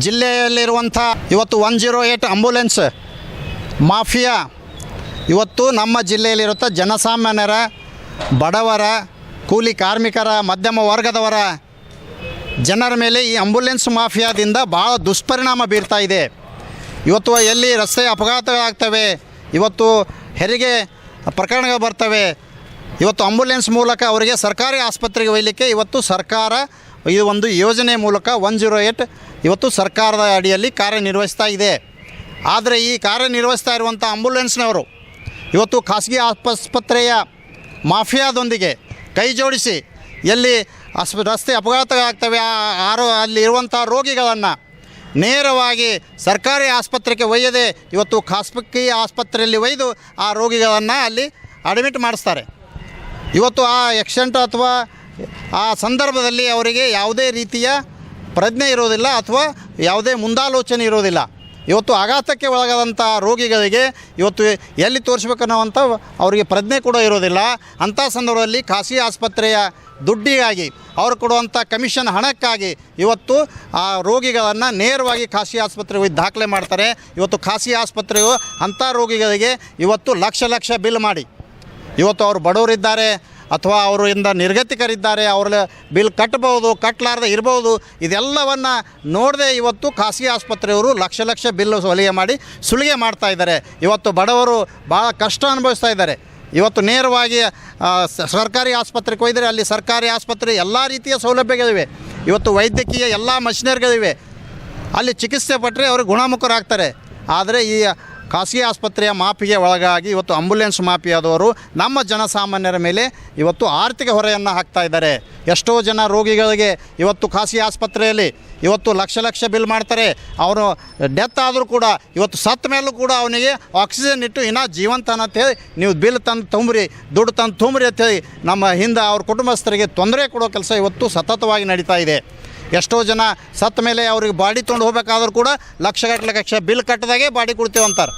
ಜಿಲ್ಲೆಯಲ್ಲಿರುವಂಥ ಇವತ್ತು one zero eight ambulance mafia. ಇವತ್ತು ನಮ್ಮ ಜಿಲ್ಲೆಯಲ್ಲಿರುತ್ತ ಜನಸಾಮಾನ್ಯರ, ಬಡವರ, ಕೂಲಿ ಕಾರ್ಮಿಕರ, ಮಧ್ಯಮ ವರ್ಗದವರ ಜನರ ಮೇಲೆ ಈ ಆಂಬುಲೆನ್ಸ್ ಮಾಫಿಯಾದಿಂದ ಭಾಳ ದುಷ್ಪರಿಣಾಮ ಬೀರ್ತಾ ಇದೆ. ಇವತ್ತು ಎಲ್ಲಿ ರಸ್ತೆ ಅಪಘಾತಗಳಾಗ್ತವೆ ಇವತ್ತು ಹೆರಿಗೆ ಪ್ರಕರಣಗಳು ಬರ್ತವೆ, ಇವತ್ತು ಆಂಬುಲೆನ್ಸ್ ಮೂಲಕ ಅವರಿಗೆ ಸರ್ಕಾರಿ ಆಸ್ಪತ್ರೆಗೆ ಒಯ್ಯಲಿಕ್ಕೆ ಇವತ್ತು ಸರ್ಕಾರ ಈ ಒಂದು ಯೋಜನೆ ಮೂಲಕ ಒನ್ ಜೀರೋ ಏಟ್ ಇವತ್ತು ಸರ್ಕಾರದ ಅಡಿಯಲ್ಲಿ ಕಾರ್ಯನಿರ್ವಹಿಸ್ತಾ ಇದೆ. ಆದರೆ ಈ ಕಾರ್ಯನಿರ್ವಹಿಸ್ತಾ ಇರುವಂಥ ಆಂಬುಲೆನ್ಸ್ನವರು ಇವತ್ತು ಖಾಸಗಿ ಆಸ್ಪತ್ರೆಯ ಮಾಫಿಯಾದೊಂದಿಗೆ ಕೈ ಜೋಡಿಸಿ ಎಲ್ಲಿ ಅಸ್ ರಸ್ತೆ ಅಪಘಾತಗಳಾಗ್ತವೆ ಆರೋ, ಅಲ್ಲಿ ಇರುವಂಥ ರೋಗಿಗಳನ್ನು ನೇರವಾಗಿ ಸರ್ಕಾರಿ ಆಸ್ಪತ್ರೆಗೆ ಒಯ್ಯದೆ ಇವತ್ತು ಖಾಸಗಿ ಆಸ್ಪತ್ರೆಯಲ್ಲಿ ಒಯ್ದು ಆ ರೋಗಿಗಳನ್ನು ಅಲ್ಲಿ ಅಡ್ಮಿಟ್ ಮಾಡಿಸ್ತಾರೆ. ಇವತ್ತು ಆ ಎಕ್ಸಿಡೆಂಟ್ ಅಥವಾ ಆ ಸಂದರ್ಭದಲ್ಲಿ ಅವರಿಗೆ ಯಾವುದೇ ರೀತಿಯ ಪ್ರಜ್ಞೆ ಇರೋದಿಲ್ಲ ಅಥವಾ ಯಾವುದೇ ಮುಂದಾಲೋಚನೆ ಇರೋದಿಲ್ಲ. ಇವತ್ತು ಆಘಾತಕ್ಕೆ ಒಳಗಾದಂಥ ರೋಗಿಗಳಿಗೆ ಇವತ್ತು ಎಲ್ಲಿ ತೋರಿಸ್ಬೇಕನ್ನೋವಂಥ ಅವರಿಗೆ ಪ್ರಜ್ಞೆ ಕೂಡ ಇರೋದಿಲ್ಲ. ಅಂಥ ಸಂದರ್ಭದಲ್ಲಿ ಖಾಸಗಿ ಆಸ್ಪತ್ರೆಯ ದುಡ್ಡಿಗಾಗಿ ಅವರು ಕೊಡುವಂಥ ಕಮಿಷನ್ ಹಣಕ್ಕಾಗಿ ಇವತ್ತು ಆ ರೋಗಿಗಳನ್ನು ನೇರವಾಗಿ ಖಾಸಗಿ ಆಸ್ಪತ್ರೆಗೆ ದಾಖಲೆ ಮಾಡ್ತಾರೆ. ಇವತ್ತು ಖಾಸಗಿ ಆಸ್ಪತ್ರೆಯು ಅಂಥ ರೋಗಿಗಳಿಗೆ ಇವತ್ತು ಲಕ್ಷ ಲಕ್ಷ ಬಿಲ್ ಮಾಡಿ. ಇವತ್ತು ಅವರು ಬಡವರಿದ್ದಾರೆ. ಅಥವಾ ಅವರಿಂದ ನಿರ್ಗತಿಕರಿದ್ದಾರೆ ಅವ್ರ ಬಿಲ್ ಕಟ್ಟಬಹುದು ಕಟ್ಟಲಾರ್ದೆ ಇರ್ಬೋದು ಇದೆಲ್ಲವನ್ನು ನೋಡದೆ ಇವತ್ತು ಖಾಸಗಿ ಆಸ್ಪತ್ರೆಯವರು ಲಕ್ಷ ಲಕ್ಷ ಬಿಲ್ ಹೊಲಿಗೆ ಮಾಡಿ ಸುಲಿಗೆ ಮಾಡ್ತಾ ಇದ್ದಾರೆ. ಇವತ್ತು ಬಡವರು ಭಾಳ ಕಷ್ಟ ಅನುಭವಿಸ್ತಾ ಇದ್ದಾರೆ. ಇವತ್ತು ನೇರವಾಗಿ ಸರ್ಕಾರಿ ಆಸ್ಪತ್ರೆಗೆ ಹೋಯ್ದರೆ ಅಲ್ಲಿ ಸರ್ಕಾರಿ ಆಸ್ಪತ್ರೆ ಎಲ್ಲ ರೀತಿಯ ಸೌಲಭ್ಯಗಳಿವೆ. ಇವತ್ತು ವೈದ್ಯಕೀಯ ಎಲ್ಲ ಮಷಿನರಿಗಳಿವೆ. ಅಲ್ಲಿ ಚಿಕಿತ್ಸೆ ಪಟ್ಟರೆ ಅವರು ಗುಣಮುಖರಾಗ್ತಾರೆ. ಆದರೆ ಈ ಖಾಸಗಿ ಆಸ್ಪತ್ರೆಯ ಮಾಫಿಗೆ ಒಳಗಾಗಿ ಇವತ್ತು ಆಂಬ್ಯುಲೆನ್ಸ್ ಮಾಫಿಯಾದವರು ನಮ್ಮ ಜನಸಾಮಾನ್ಯರ ಮೇಲೆ ಇವತ್ತು ಆರ್ಥಿಕ ಹೊರೆಯನ್ನು ಹಾಕ್ತಾ ಇದ್ದಾರೆ. ಎಷ್ಟೋ ಜನ ರೋಗಿಗಳಿಗೆ ಇವತ್ತು ಖಾಸಗಿ ಆಸ್ಪತ್ರೆಯಲ್ಲಿ ಇವತ್ತು ಲಕ್ಷ ಲಕ್ಷ ಬಿಲ್ ಮಾಡ್ತಾರೆ. ಅವರು ಡೆತ್ ಆದರೂ ಕೂಡ ಇವತ್ತು ಸತ್ತ ಮೇಲೂ ಕೂಡ ಅವನಿಗೆ ಆಕ್ಸಿಜನ್ ಇಟ್ಟು ಇನ್ನೂ ಜೀವಂತ ಅಂತೇಳಿ ನೀವು ಬಿಲ್ ತಂದು ತುಂಬ್ರಿ, ದುಡ್ಡು ತಂದು ತುಂಬ್ರಿ ಅಂತೇಳಿ ನಮ್ಮ ಹಿಂದೆ ಅವ್ರ ಕುಟುಂಬಸ್ಥರಿಗೆ ತೊಂದರೆ ಕೊಡೋ ಕೆಲಸ ಇವತ್ತು ಸತತವಾಗಿ ನಡೀತಾ ಇದೆ. ಎಷ್ಟೋ ಜನ ಸತ್ತ ಮೇಲೆ ಅವ್ರಿಗೆ ಬಾಡಿ ತೊಗೊಂಡು ಹೋಗ್ಬೇಕಾದ್ರೂ ಕೂಡ ಲಕ್ಷಗಟ್ಟಲೆ ಲಕ್ಷ ಬಿಲ್ ಕಟ್ಟದಾಗೆ ಬಾಡಿ ಕೊಡ್ತೀವಿ ಅಂತಾರೆ.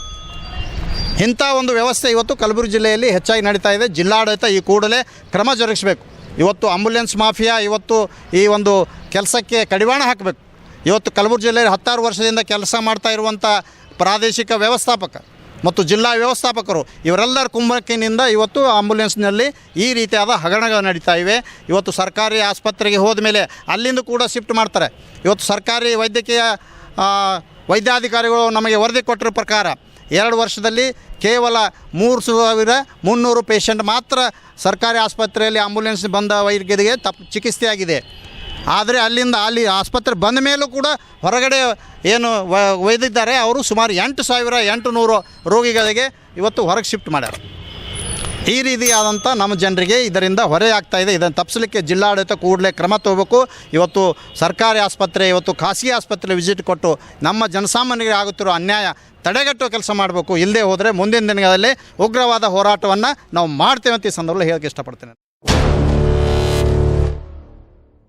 ಇಂಥ ಒಂದು ವ್ಯವಸ್ಥೆ ಇವತ್ತು ಕಲಬುರಗಿ ಜಿಲ್ಲೆಯಲ್ಲಿ ಹೆಚ್ಚಾಗಿ ನಡೀತಾ ಇದೆ. ಜಿಲ್ಲಾಡಳಿತ ಈ ಕೂಡಲೇ ಕ್ರಮ ಜರುಗಿಸಬೇಕು. ಇವತ್ತು ಆಂಬುಲೆನ್ಸ್ ಮಾಫಿಯಾ, ಇವತ್ತು ಈ ಒಂದು ಕೆಲಸಕ್ಕೆ ಕಡಿವಾಣ ಹಾಕಬೇಕು. ಇವತ್ತು ಕಲಬುರಗಿ ಜಿಲ್ಲೆಯಲ್ಲಿ ಹತ್ತಾರು ವರ್ಷದಿಂದ ಕೆಲಸ ಮಾಡ್ತಾ ಇರುವಂಥ ಪ್ರಾದೇಶಿಕ ವ್ಯವಸ್ಥಾಪಕ ಮತ್ತು ಜಿಲ್ಲಾ ವ್ಯವಸ್ಥಾಪಕರು ಇವರೆಲ್ಲರ ಕುಂಭಕ್ಕಿನಿಂದ ಇವತ್ತು ಆಂಬುಲೆನ್ಸ್ನಲ್ಲಿ ಈ ರೀತಿಯಾದ ಹಗರಣಗಳು ನಡೀತಾ ಇವೆ. ಇವತ್ತು ಸರ್ಕಾರಿ ಆಸ್ಪತ್ರೆಗೆ ಹೋದ ಮೇಲೆ ಅಲ್ಲಿಂದ ಕೂಡ ಶಿಫ್ಟ್ ಮಾಡ್ತಾರೆ. ಇವತ್ತು ಸರ್ಕಾರಿ ವೈದ್ಯಕೀಯ ವೈದ್ಯಾಧಿಕಾರಿಗಳು ನಮಗೆ ವರದಿ ಕೊಟ್ಟಿರೋ ಪ್ರಕಾರ ಎರಡು ವರ್ಷದಲ್ಲಿ ಕೇವಲ ಮೂರು ಸಾವಿರ ಮುನ್ನೂರು ಪೇಷಂಟ್ ಮಾತ್ರ ಸರ್ಕಾರಿ ಆಸ್ಪತ್ರೆಯಲ್ಲಿ ಆಂಬುಲೆನ್ಸ್ ಬಂದ ವೈದ್ಯರಿಗೆ ತಪ್ಪು ಚಿಕಿತ್ಸೆಯಾಗಿದೆ. ಆದರೆ ಅಲ್ಲಿಂದ ಅಲ್ಲಿ ಆಸ್ಪತ್ರೆ ಬಂದ ಮೇಲೂ ಕೂಡ ಹೊರಗಡೆ ಏನು ಒಯ್ದಿದ್ದಾರೆ. ಅವರು ಸುಮಾರು ಎಂಟು ಸಾವಿರ, ಎಂಟು ನೂರು ರೋಗಿಗಳಿಗೆ ಇವತ್ತು ಹೊರಗೆ ಶಿಫ್ಟ್ ಮಾಡ್ಯಾರ. ಈ ರೀತಿಯಾದಂಥ ನಮ್ಮ ಜನರಿಗೆ ಇದರಿಂದ ಹೊರೆ ಆಗ್ತಾ ಇದೆ. ಇದನ್ನು ತಪ್ಪಿಸಲಿಕ್ಕೆ ಜಿಲ್ಲಾಡಳಿತ ಕೂಡಲೇ ಕ್ರಮ ತಗೋಬೇಕು. ಇವತ್ತು ಸರ್ಕಾರಿ ಆಸ್ಪತ್ರೆ, ಇವತ್ತು ಖಾಸಗಿ ಆಸ್ಪತ್ರೆ ವಿಸಿಟ್ ಕೊಟ್ಟು ನಮ್ಮ ಜನಸಾಮಾನ್ಯರಿಗೆ ಆಗುತ್ತಿರೋ ಅನ್ಯಾಯ ತಡೆಗಟ್ಟುವ ಕೆಲಸ ಮಾಡಬೇಕು. ಇಲ್ಲದೆ ಹೋದರೆ ಮುಂದಿನ ದಿನಗಳಲ್ಲಿ ಉಗ್ರವಾದ ಹೋರಾಟವನ್ನು ನಾವು ಮಾಡ್ತೇವೆ ಅಂತ ಈ ಸಂದರ್ಭದಲ್ಲಿ ಹೇಳಕ್ಕೆ ಇಷ್ಟಪಡ್ತೇನೆ.